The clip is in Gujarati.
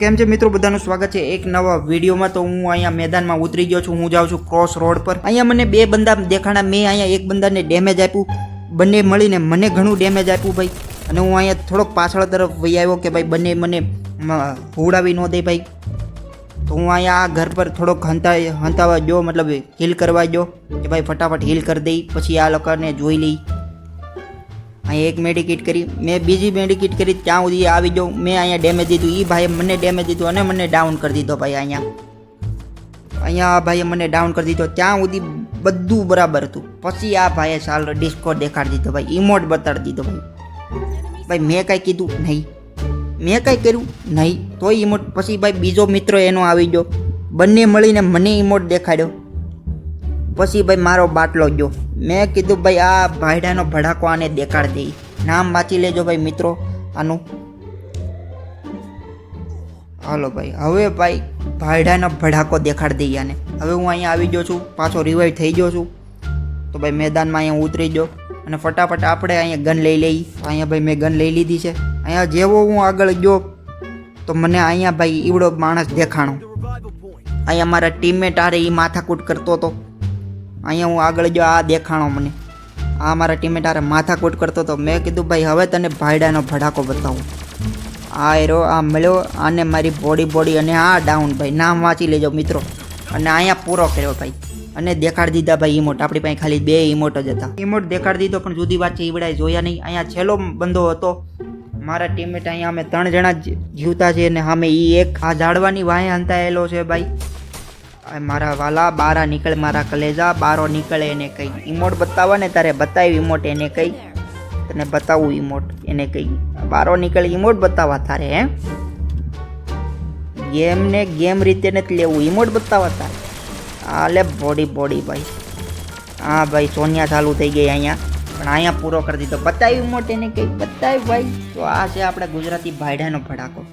કેમ છે મિત્રો? બધાનું સ્વાગત છે એક નવા વિડીયોમાં. તો હું અહીંયા મેદાનમાં ઉતરી ગયો છું. હું જાઉં છું ક્રોસ રોડ પર. અહીંયા મને બે બંદા દેખાણા. મેં અહીંયા એક બંદાને ડેમેજ આપ્યું. બંને મળીને મને ઘણું ડેમેજ આપ્યું ભાઈ. અને હું અહીંયા થોડોક પાછળ તરફ વહી આવ્યો કે ભાઈ બંને મને હુડાવી ન દે ભાઈ. તો હું અહીંયા આ ઘર પર થોડોક હંતા, હંતાવા જો મતલબ હીલ કરવા જો કે ભાઈ ફટાફટ હીલ કરી દઈ. પછી આ લોકોને જોઈ લઈ. અહીંયા એક મેડિકિટ કરી, મેં બીજી મેડિકિટ કરી, ત્યાં સુધી આવી જાઉં. મેં અહીંયા ડેમેજ દીધું. એ ભાઈએ મને ડેમેજ દીધું અને મને ડાઉન કરી દીધો ભાઈ અહીંયા. અહીંયા આ ભાઈએ મને ડાઉન કરી દીધો. ત્યાં સુધી બધું બરાબર હતું. પછી આ ભાઈએ સાલ ડિસ્કો દેખાડી દીધો ભાઈ. ઇમોટ બતાડી દીધો ભાઈ. ભાઈ, મેં કાંઈ કીધું નહીં. મેં કાંઈ કર્યું નહીં. તોય ઇમોટ પછી ભાઈ બીજો મિત્ર એનો આવી ગયો. બંને મળીને મને ઇમોટ દેખાડ્યો. પછી ભાઈ મારો બાટલો જો મેં કીધું, ભાઈ, આ ભાઈડાનો ભડાકો આને દેખાડ દઈ. નામ વાંચી લેજો ભાઈ મિત્રો, આનું. હાલો ભાઈ, હવે ભાઈ ભાઈડાનો ભડાકો દેખાડ દઈ આને. હવે હું અહીંયા આવી ગયો છું, પાછો રિવાઈવ થઈ ગયો છું. તો ભાઈ મેદાનમાં અહીંયા ઉતરી ગયો અને ફટાફટ આપણે અહીંયા ગન લઈ લઈ. અહીંયા ભાઈ મેં ગન લઈ લીધી છે. અહીંયા જેવો હું આગળ ગયો, તો મને અહીંયા ભાઈ ઈવડો માણસ દેખાણો. અહીંયા મારા ટીમમેટ આરે એ માથાકૂટ કરતો હતો. અહીંયા હું આગળ જો આ દેખાણો મને. આ મારા ટીમેટ આરે માથાકૂટ કરતો હતો મેં કીધું, ભાઈ, હવે તને ભાઈડાનો ભડાકો બતાવું. આ એરો, આ મળ્યો, આને મારી બોડી બોડી અને આ ડાઉન ભાઈ, નામ વાંચી લેજો, મિત્રો. અને અહીંયા પૂરો કર્યો, ભાઈ. અને દેખાડી દીધા, ભાઈ ઇમોટ આપણી પાસે ખાલી બે ઇમોટ જ હતા. ઇમોટ દેખાડી દીધો, પણ જુદી વાત છે ઈવડાએ જોયા નહીં. અહીંયા છેલ્લો બંદો હતો. મારા ટીમમેટ અહીંયા અમે ત્રણ જણા જીવતા છે અને સામે એ એક. આ ઝાડવાની વાહે હંતાયેલો છે, ભાઈ. મારા વાલા, બારા નીકળે મારા કલેજા, બારો નીકળે એને કહી ઇમોટ બતાવવા ને તારે બતાવી ઇમોટ એને કહી તને બતાવું ઇમોટ એને કહી બારો નીકળે ઇમોટ બતાવવા તારે, હે? ગેમ ને ગેમ રીતે નથી લેવું ઇમોટ બતાવવા તારે. આ લે બોડી બોડી ભાઈ. હા ભાઈ, સોનિયા ચાલુ થઈ ગઈ અહીંયા. પણ અહીંયા પૂરો કરી દીધો. બતાવી ઇમોટ એને કંઈક બતાવી ભાઈ. તો આ છે આપણે ગુજરાતી ભાઈડાનો ભડાકો.